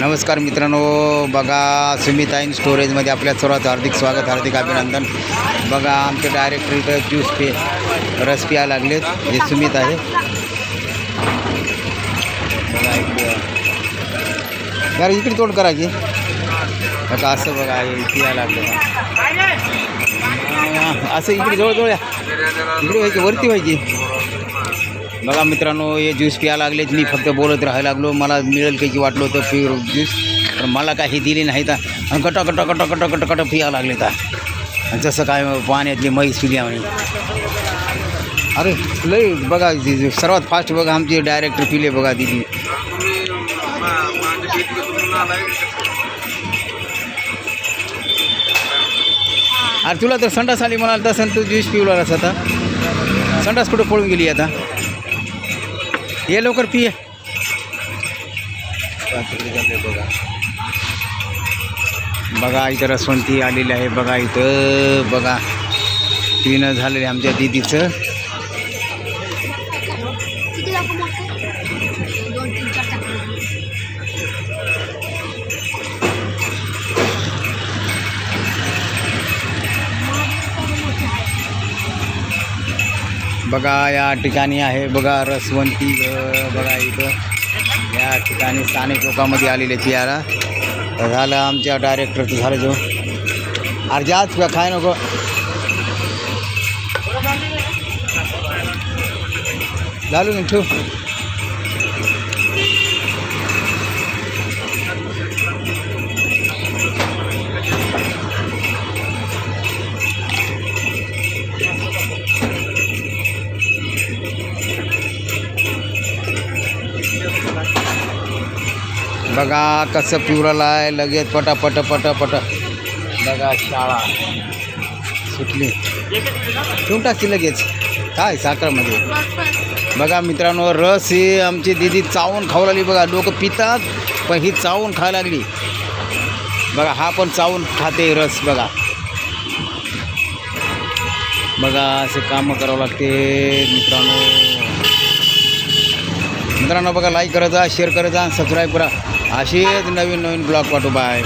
नमस्कार मित्रांनो बघा सुमिताईन स्टोरेजमध्ये आपल्या सर्वात हार्दिक स्वागत हार्दिक अभिनंदन. बघा आमचे डायरेक्टर इथं ज्यूस पे रस पिया लागलेत हे सुमित आहे. इकडे यार इकडे तोंड करा की. बघा असं बघा हे पिया लागले असं इकडे जवळजवळ या. इकडे व्हायची वरती व्हायची. बघा मित्रांनो हे ज्यूस प्या लागलेत मी फक्त बोलत राहायला लागलो. मला मिळेल काही वाटलं होतं प्युअर ज्यूस पण मला काही दिली नाही तर आणि cut cut cut cut cut cut पिया लागले तर. आणि जसं काय पाण्यातली म्हैस पिली म्हणे अरे लय बघा सर्वात फास्ट बघा आमचे डायरेक्टर पिले बघा दिदी. अरे तुला तर संडास आली म्हणाल तसं तू ज्यूस पिवलास आता. संडास कुठं पळून गेली आता? ये लवकर पिये बघा बघा इथं रसवंती आलेली आहे. बघा इथं बघा. पिणं झालेलं आहे आमच्या दिदीचं. बघा या ठिकाणी आहे बघा रसवंती बघा इथं. या ठिकाणी स्थानिक लोकांमध्ये आलेले तियारा तर झालं आमच्या डायरेक्टरचं झालं जो अरे जाच का काय नको? घालून ना ठेव. बघा कसं पिवराला आहे. लगेच पटा पट पट पट बघा शाळा. सुटली. ठेवून टाकते लगेच. काय साखरमध्ये? बघा मित्रांनो रस ही आमची दिदी चावून खाऊ लागली. बघा लोक पितात पण ही चावून खायला लागली. बघा हा पण चावून खाते रस बघा. बघा असे कामं करावं लागते मित्रांनो. मित्रांनो बघा लाईक करत जा शेअर करत जा सबस्क्राईब करा. असेच नवीन नवीन ब्लॉग पाठवू बाय